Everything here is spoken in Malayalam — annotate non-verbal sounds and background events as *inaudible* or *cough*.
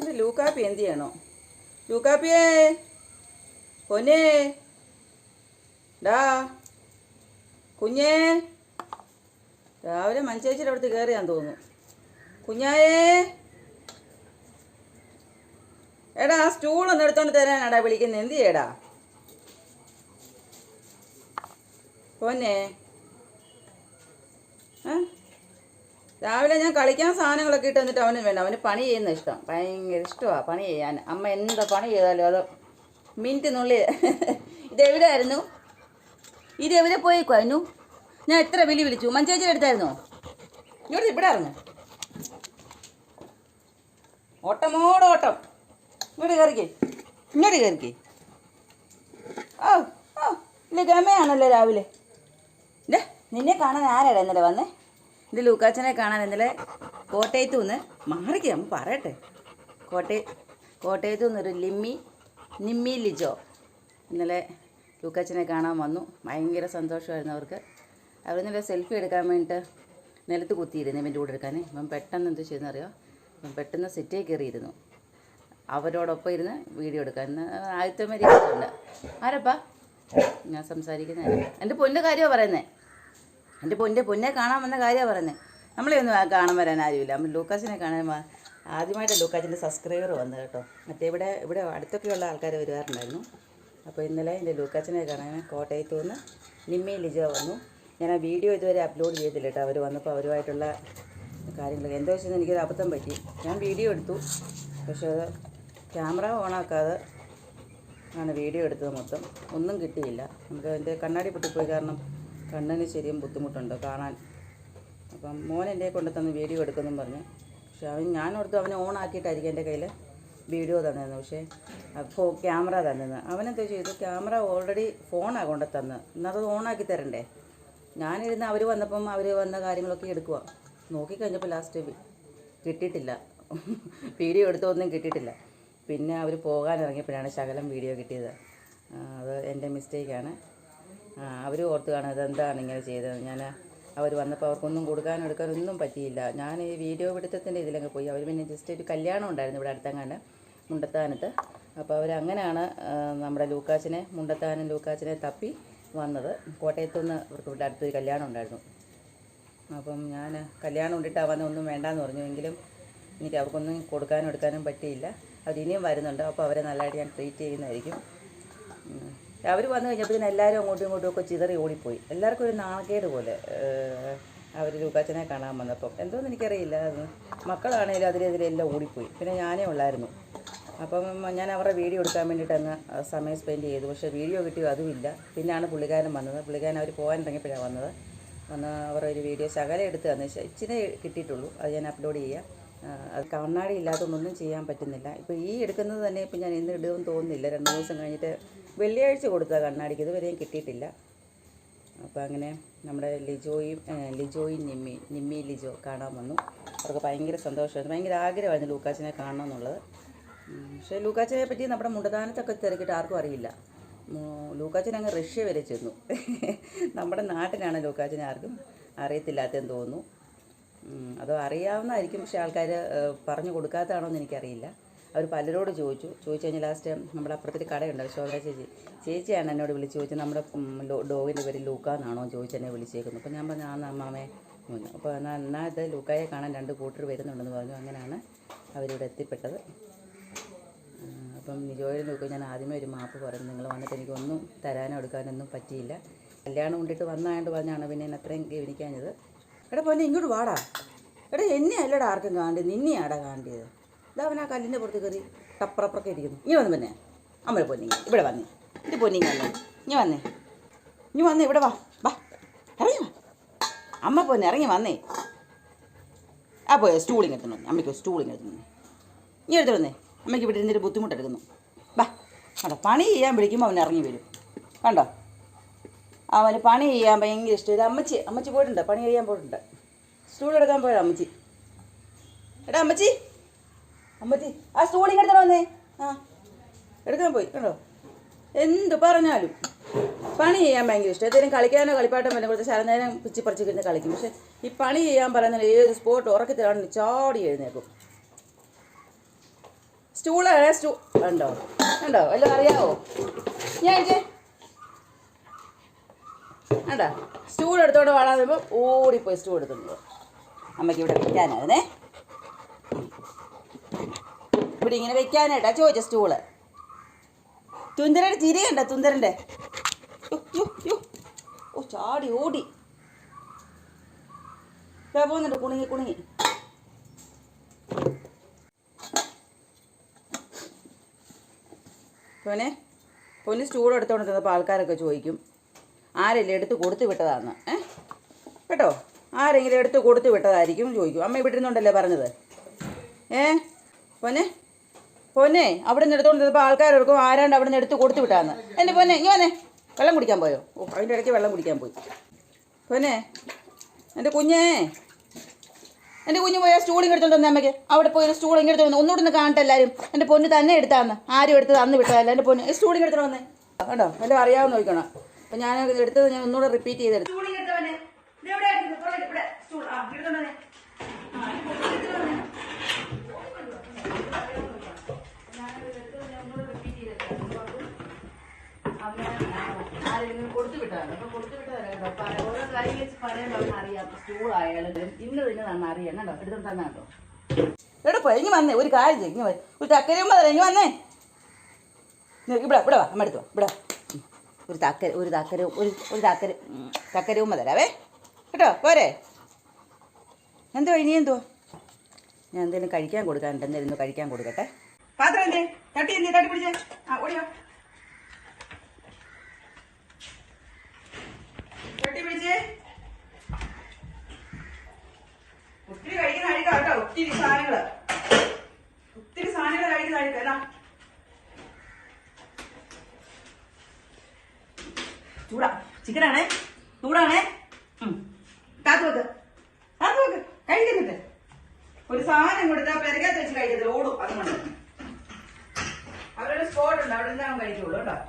ഇത് ലൂക്കാപ്പി എന്ത് ചെയ്യണോ? ലൂക്കാപ്പിയേ പൊന്നേ ഡാ കുഞ്ഞേ. രാവിലെ മഞ്ചേച്ചിയുടെ അടുത്ത് കയറിയാന്ന് തോന്നുന്നു. കുഞ്ഞായേ. എടാ ആ സ്റ്റൂൾ ഒന്ന് എടുത്തോണ്ട് തരാനാടാ വിളിക്കുന്നത് എന്ത് ചെയ്യടാ? പൊന്നേ. ഏ? രാവിലെ ഞാൻ കളിക്കാൻ സാധനങ്ങളൊക്കെ ഇട്ട് എന്നിട്ട് അവന് വേണ്ട. അവന് പണി ചെയ്യുന്ന ഇഷ്ടം. ഭയങ്കര ഇഷ്ടമാണ് പണി ചെയ്യാൻ. അമ്മ എന്താ പണി ചെയ്താലും അത് മിനിറ്റിനുള്ളിൽ *laughs* ഇതെവിടെയായിരുന്നു ഇതെവിടെ പോയി കഴിഞ്ഞു ഞാൻ എത്ര വിളി വിളിച്ചു? മഞ്ചേച്ചിയുടെ അടുത്തായിരുന്നോ? ഇങ്ങോട്ട് ഇവിടെ ഇറങ്ങ് ഓട്ടമോടോട്ടം ഇങ്ങോട്ട് കയറിക്കേ. ഇങ്ങോട്ട് കയറിക്കേ. ഓ ഓ ഇല്ല ഗമയാണല്ലോ രാവിലെ. നിന്നെ കാണാൻ ആരാടാ ഇന്നലെ വന്നേ? ഇത് ലൂക്കാച്ചനെ കാണാൻ ഇന്നലെ കോട്ടയത്തു നിന്ന് മാറിക്ക് നമ്മൾ പറയട്ടെ. കോട്ടയ കോട്ടയത്തു നിന്നൊരു ലിമ്മി നിമ്മി ലിജോ. ഇന്നലെ ലൂക്കാച്ചനെ കാണാൻ വന്നു. ഭയങ്കര സന്തോഷമായിരുന്നു അവർക്ക്. അവർ ഇന്നലെ സെൽഫി എടുക്കാൻ വേണ്ടിയിട്ട് നിലത്ത് കുത്തിയിരുന്നു ഇവന്റെ കൂടെ എടുക്കാൻ ഇപ്പം പെട്ടെന്ന് എന്ത് ചെയ്യുന്നറിയോ ഇപ്പം പെട്ടെന്ന് സിറ്റേ കയറിയിരുന്നു. അവരോടൊപ്പം ഇരുന്ന് വീഡിയോ എടുക്കാൻ. ആദ്യത്തെ മര്യാദ ആരപ്പാ? ഞാൻ സംസാരിക്കുന്നതല്ല എന്റെ പൊന്നു കാര്യമാണ് പറയുന്നത് എന്റെ പൊന്നെ പൊന്നെ കാണാൻ വന്ന കാര്യമാണ് പറയുന്നത് നമ്മളെ ഒന്നും കാണാൻ വരാൻ ആരുമില്ല. നമ്മൾ ലൂക്കാസിനെ കാണാൻ ആദ്യമായിട്ട് ലൂക്കാസിന്റെ സബ്സ്ക്രൈബർ വന്നു കേട്ടോ. മറ്റേ ഇവിടെ ഇവിടെ അടുത്തൊക്കെയുള്ള ആൾക്കാർ വരുവാറുണ്ടായിരുന്നു. അപ്പോൾ ഇന്നലെ എന്റെ ലൂക്കാസിനെ കാണാൻ കോട്ടയത്തു നിന്ന് നിമ്മി ലിജോ വന്നു. ഞാൻ ആ വീഡിയോ ഇതുവരെ അപ്ലോഡ് ചെയ്തില്ല കേട്ടോ. അവർ വന്നപ്പോൾ അവരുമായിട്ടുള്ള കാര്യങ്ങൾ എന്തോ വെച്ചാൽ എനിക്കൊരു അബദ്ധം പറ്റി. ഞാൻ വീഡിയോ എടുത്തു. പക്ഷേ അത് ക്യാമറ ഓണാക്കാതെ ആണ് വീഡിയോ എടുത്തത് മൊത്തം. ഒന്നും കിട്ടിയില്ല. നമുക്ക് എന്റെ കണ്ണാടി പൊട്ടിപ്പോയി കാരണം കണ്ണിന് ശരിയും ബുദ്ധിമുട്ടുണ്ട് കാണാൻ. അപ്പം മോൻ എന്റെ കൊണ്ട് തന്ന് വീഡിയോ എടുക്കുന്നു പറഞ്ഞു. പക്ഷെ അവൻ ഞാൻ ഓർത്തു അവനെ ഓൺ ആക്കിയിട്ടായിരിക്കും എന്റെ കയ്യിൽ വീഡിയോ തന്നിരുന്നു പക്ഷേ അപ്പോൾ ക്യാമറ തന്നിരുന്നു അവനെന്താ ചെയ്തു? ക്യാമറ ഓൾറെഡി ഫോണാണ് കൊണ്ട് തന്ന്. എന്നത് ഓണാക്കി തരണ്ടേ? ഞാനിരുന്ന് അവർ വന്നപ്പം അവർ വന്ന കാര്യങ്ങളൊക്കെ എടുക്കുക നോക്കിക്കഴിഞ്ഞപ്പോൾ ലാസ്റ്റ് കിട്ടിയിട്ടില്ല. വീഡിയോ എടുത്തൊന്നും കിട്ടിയിട്ടില്ല. പിന്നെ അവർ പോകാനിറങ്ങിയപ്പോഴാണ് ശകലം വീഡിയോ കിട്ടിയത്. അത് എന്റെ മിസ്റ്റേക്കാണ് അവർ ഓർത്ത് കാണും ഇതെന്താണ് ഇങ്ങനെ ചെയ്തത്. ഞാൻ അവർ വന്നപ്പോൾ അവർക്കൊന്നും കൊടുക്കാനും എടുക്കാനും ഒന്നും പറ്റിയില്ല. ഞാൻ ഈ വീഡിയോ പിടുത്തത്തിന്റെ ഇതിലങ്ങ് പോയി. അവർ പിന്നെ ജസ്റ്റ് ഒരു കല്യാണം ഉണ്ടായിരുന്നു ഇവിടെ അടുത്തങ്ങാണ്ട് മുണ്ടത്താനത്ത്. അപ്പോൾ അവരങ്ങനെയാണ് നമ്മുടെ ലൂക്കാച്ചിനെ മുണ്ടത്താനും ലൂക്കാച്ചിനെ തപ്പി വന്നത്. കോട്ടയത്തുനിന്ന് അവർക്ക് ഇവിടെ അടുത്തൊരു കല്യാണം ഉണ്ടായിരുന്നു. അപ്പം ഞാൻ കല്യാണം കൊണ്ടിട്ട് ഒന്നും വേണ്ടാന്ന് പറഞ്ഞു. എങ്കിലും എനിക്ക് അവർക്കൊന്നും കൊടുക്കാനും എടുക്കാനും പറ്റിയില്ല. അവരിനിയും വരുന്നുണ്ട്. അപ്പോൾ അവരെ നല്ലതായിട്ട് ഞാൻ ട്രീറ്റ് ചെയ്യുന്നതായിരിക്കും. അവർ വന്നു കഴിഞ്ഞപ്പോൾ എല്ലാവരും അങ്ങോട്ടും ഇങ്ങോട്ടും ഒക്കെ ചിതറി ഓടിപ്പോയി. എല്ലാവർക്കും ഒരു നാണക്കേട് പോലെ അവർ ലൂക്കാച്ചനെ കാണാൻ വന്നപ്പം. എന്തോന്ന് എനിക്കറിയില്ല. അത് അതിലെതിരെ അതിലെതിരെല്ലാം ഓടിപ്പോയി. പിന്നെ ഞാനേ ഉള്ളായിരുന്നു. അപ്പം ഞാൻ അവരുടെ വീഡിയോ എടുക്കാൻ വേണ്ടിയിട്ട് അങ്ങ് സമയം സ്പെൻഡ് ചെയ്തു. പക്ഷേ വീഡിയോ കിട്ടിയോ അതുമില്ല. പിന്നെയാണ് പുള്ളിക്കാരൻ വന്നത്. പുള്ളിക്കാരൻ അവർ പോകാൻ ഇറങ്ങിയപ്പോഴാണ് വന്നത്. വന്ന് അവർ ഒരു വീഡിയോ ശകലം എടുത്ത് തന്നു. ഇച്ചിരി കിട്ടിയിട്ടുള്ളൂ. അത് ഞാൻ അപ്ലോഡ് ചെയ്യാം. അത് കണ്ണാടി ഇല്ലാത്തതൊന്നും ചെയ്യാൻ പറ്റുന്നില്ല. ഇപ്പോൾ ഈ എടുക്കുന്നത് തന്നെ ഇപ്പം ഞാൻ ഇന്ന് ഇടുമെന്ന് തോന്നുന്നില്ല. രണ്ട് ദിവസം കഴിഞ്ഞിട്ട് വെള്ളിയാഴ്ച കൊടുത്ത കണ്ണാടിക്ക്. ഇതുവരെയും കിട്ടിയിട്ടില്ല. അപ്പോൾ അങ്ങനെ നമ്മുടെ ലിജോയും ലിജോയും നിമ്മി നിമ്മി ലിജോ കാണാൻ വന്നു. അവർക്ക് ഭയങ്കര സന്തോഷമായിരുന്നു. ഭയങ്കര ആഗ്രഹമായിരുന്നു ലൂക്കാച്ചിനെ കാണണം എന്നുള്ളത് പക്ഷേ ലൂക്കാച്ചിനെ പറ്റി നമ്മുടെ മുണ്ടദാനത്തൊക്കെ തിരക്കിയിട്ട് ആർക്കും അറിയില്ല. ലൂക്കാച്ചൻ അങ്ങ് റഷ്യ വരെ ചെന്നു. *laughs* നമ്മുടെ നാട്ടിലാണ് ലൂക്കാച്ചനെ ആർക്കും അറിയത്തില്ലാത്തതെന്ന് തോന്നുന്നു. അതോ അറിയാവുന്നതായിരിക്കും. പക്ഷേ ആൾക്കാർ പറഞ്ഞു കൊടുക്കാത്തതാണോ എന്ന് എനിക്കറിയില്ല. അവർ പലരോട് ചോദിച്ചു. ചോദിച്ചു കഴിഞ്ഞാൽ ലാസ്റ്റ് നമ്മുടെ അപ്പുറത്തൊരു കടയുണ്ട്. ശോഭന ചേച്ചി. ചേച്ചിയാണ് എന്നോട് വിളിച്ച് ചോദിച്ചത്. നമ്മുടെ ഡോഗിന്റെ പേര് ലൂക്കാന്നാണോ ചോദിച്ച് എന്നെ വിളിച്ചേക്കുന്നു അപ്പോൾ ഞാൻ പറഞ്ഞു ആ അമ്മാമേ അപ്പോൾ എന്നാൽ എന്നാൽ ഇത് ലൂക്കായെ കാണാൻ രണ്ട് കൂട്ടർ വരുന്നുണ്ടെന്ന് പറഞ്ഞു. അങ്ങനെയാണ് അവരിവിടെ എത്തിപ്പെട്ടത്. അപ്പം നിജോയിൽ നോക്കി ഞാൻ ആദ്യമേ ഒരു മാപ്പ് പറഞ്ഞു. നിങ്ങൾ വന്നിട്ട് എനിക്കൊന്നും തരാനോ എടുക്കാനൊന്നും പറ്റിയില്ല. കല്യാണം കൊണ്ടിട്ട് വന്നായിട്ട് പറഞ്ഞാണ് പിന്നെ എന്നെ അത്രയും ഗവനിക്കാഞ്ഞത് എടാ പോലെ ഇങ്ങോട്ട് വാടാ. എടാ എന്നെ അല്ലടാ ആർക്കും കാണ്ടത് നിന്നെയാടാ കാണ്ടിയത് അവൻ ആ കല്ലിന്റെ പുറത്ത് കയറി ടപ്പറപ്പുറക്കെ ഇരിക്കുന്നു. ഇനി വന്ന് പിന്നെ. അമ്മ പൊന്നിങ്ങ. ഇവിടെ വന്നേ. ഇത് പൊന്നിങ്ങ വന്നേ. ഇനി വന്നേ. ഇനി വന്നേ ഇവിടെ വാ. വാ. ഇറങ്ങി വാ. അമ്മ പൊന്നെ ഇറങ്ങി വന്നേ. ആ പോയ സ്റ്റൂളിങ് എടുത്തു അമ്മയ്ക്ക് സ്റ്റൂളിങ് എടുത്തു ഇനി എടുത്തു വന്നേ. അമ്മയ്ക്ക് ഇവിടെ ഇരുന്നിട്ട് ബുദ്ധിമുട്ടെടുക്കുന്നു. ബാ കണ്ടോ പണി ചെയ്യാൻ വിളിക്കുമ്പോൾ അവൻ ഇറങ്ങി വരും. കണ്ടോ? അവന് പണി ചെയ്യാൻ ഭയങ്കര ഇഷ്ടം. ഇത് അമ്മച്ചി അമ്മച്ചി പോയിട്ടുണ്ട്. പണി ചെയ്യാൻ പോയിട്ടുണ്ട്. സ്റ്റൂൾ എടുക്കാൻ അമ്മച്ചി. എടാ അമ്മച്ചി. അമ്മച്ചി ആ സ്റ്റൂളിങ് എടുത്തോ വന്നേ. ആ എടുക്കാൻ പോയി കണ്ടോ? എന്ത് പറഞ്ഞാലും പണി ചെയ്യാൻ ഭയങ്കര ഇഷ്ടം. ഏതെങ്കിലും കളിക്കാനോ കളിപ്പാട്ടോ വല്ല കൊടുത്ത് ശരനേരം പിച്ചി പറിച്ച് കിട്ടുന്ന കളിക്കും. പക്ഷേ ഈ പണി ചെയ്യാൻ പറയുന്ന ഏത് സ്പോട്ട് ഉറക്കത്തിലാണ് ചാടി എഴുന്നേക്കും സ്റ്റൂൾ സ്റ്റൂ ഉണ്ടോ ഉണ്ടോ വല്ലതും അറിയാവോ? ഞാൻ വേണ്ട സ്റ്റൂൾ എടുത്തോണ്ട് വളാകുമ്പോൾ ഓടിപ്പോയി സ്റ്റൂൾ എടുത്തോണ്ട് അമ്മയ്ക്ക് ഇവിടെ വെക്കാനായിരുന്നേ ഇവിടെ ഇങ്ങനെ വെക്കാനായിട്ടാ ചോദിച്ച സ്റ്റൂൾ തുന്തരയുടെ ചിരി കണ്ട തുന്തരന്റെ. ഓ ചാടി ഓടി. പോകുന്നുണ്ട് കുണുങ്ങി കുണുങ്ങി. പൊന്നെ പൊന്ന് സ്റ്റൂൾ എടുത്തോണ്ട് നിന്നപ്പോൾ ആൾക്കാരൊക്കെ ചോദിക്കും ആരെങ്കിലും എടുത്ത് കൊടുത്തു വിട്ടതാന്ന്? ഏ? കേട്ടോ? ആരെങ്കിലും എടുത്ത് കൊടുത്തു വിട്ടതായിരിക്കും ചോദിക്കും. അമ്മ ഇവിടെ ഇരുന്നുണ്ടല്ലേ പറഞ്ഞത്? ഏ? പൊന്നെ പൊന്നെ അവിടെ നിന്ന് എടുത്തോണ്ട് ആൾക്കാർ എടുക്കും ആരാണ്ട് അവിടെ നിന്ന് എടുത്ത് കൊടുത്തു വിട്ടാന്ന്. എന്റെ പൊന്നെ ഇങ്ങനെ വന്നേ. വെള്ളം കുടിക്കാൻ പോയോ? ഓ അതിന്റെ ഇടയ്ക്ക് വെള്ളം കുടിക്കാൻ പോയി. പൊന്നെ എന്റെ കുഞ്ഞേ. എന്റെ കുഞ്ഞ് പോയി ആ സ്റ്റൂൾ ഇങ്ങെടുത്തോണ്ട് വന്നേ അമ്മയ്ക്ക്. അവിടെ പോയി ഒരു സ്റ്റൂൾ ഇങ്ങെടുത്ത് വന്നു. ഒന്നുകൂടെ ഒന്ന് കാണട്ടെ എല്ലാവരും എന്റെ പൊന്ന് തന്നെ എടുത്താന്ന്. ആരും എടുത്തത് അന്ന് വിട്ടതല്ല. എന്റെ പൊന്ന് സ്റ്റൂൾ ഇങ്ങെടുത്തോണ്ട് വന്നേ. കണ്ടോ? എല്ലാം അറിയാമെന്ന് നോക്കണം അപ്പം ഞാൻ എടുത്തത് ഞാൻ ഒന്നുകൂടെ റിപ്പീറ്റ് ചെയ്തെടുത്തു സ്റ്റൂൾ ഇങ്ങെടുത്തവനെ ഇവിടെ സ്റ്റൂൾ ആ ഇങ്ങെടുത്തോണ്ട് വന്നേ ആ ഇങ്ങെടുത്തോണ്ട് വന്നേ ആരെങ്കിലും കൊടുത്തു വിട്ടാണ് അപ്പൊ കൊടുത്തു വിട്ടതല്ല കേട്ടോ കാര്യം വെച്ച് പറയുമ്പോൾ അവന് അറിയാം സ്റ്റൂൾ ആയാലും ഇന്നത് ഇന്നതാണെന്ന് അറിയാം. കേട്ടോ എടുത്തോണ്ട് തന്നെ കേട്ടോ എവിടെ പോയി ഇങ്ങ് വന്നേ. ഒരു കാര്യം ചെയ്യും ഇങ്ങ്. ഒരു തക്കരയും മതി ഇങ്ങ് വന്നേ. ഇവിടെ ഇവിടെ വാ അമ്മ എടുത്തു ഇവിടെ ഒരു തക്കര ഒരു തക്കര ഒരു ഒരു തക്കര തക്കരവും തരാവേ കേട്ടോ പോരെ. എന്തോ ഇനി എന്തോ? ഞാൻ എന്തെങ്കിലും കഴിക്കാൻ കൊടുക്കാനുണ്ട്. എന്തെങ്കിലും കഴിക്കാൻ കൊടുക്കട്ടെ. പാത്രം എന്തേ? തട്ടി എന്തേ? തട്ടി പിടിച്ചേ. ആ ഓടിയോ ചൂടാ. ചിക്കനാണേ. ചൂടാണേ. കാത്തു വെക്ക്. കാത്തു വെക്ക്. കഴിക്കുന്നിട്ട് ഒരു സാധനം കൊടുത്താൽ പെരകത്ത് വെച്ച് കഴിക്കത്തില്ല. ഓടും. അതുകൊണ്ട്. അവരൊരു സ്പോട്ട് ഉണ്ട്. അവിടെ നിന്നാണ് കഴിക്കുള്ളൂ കേട്ടോ.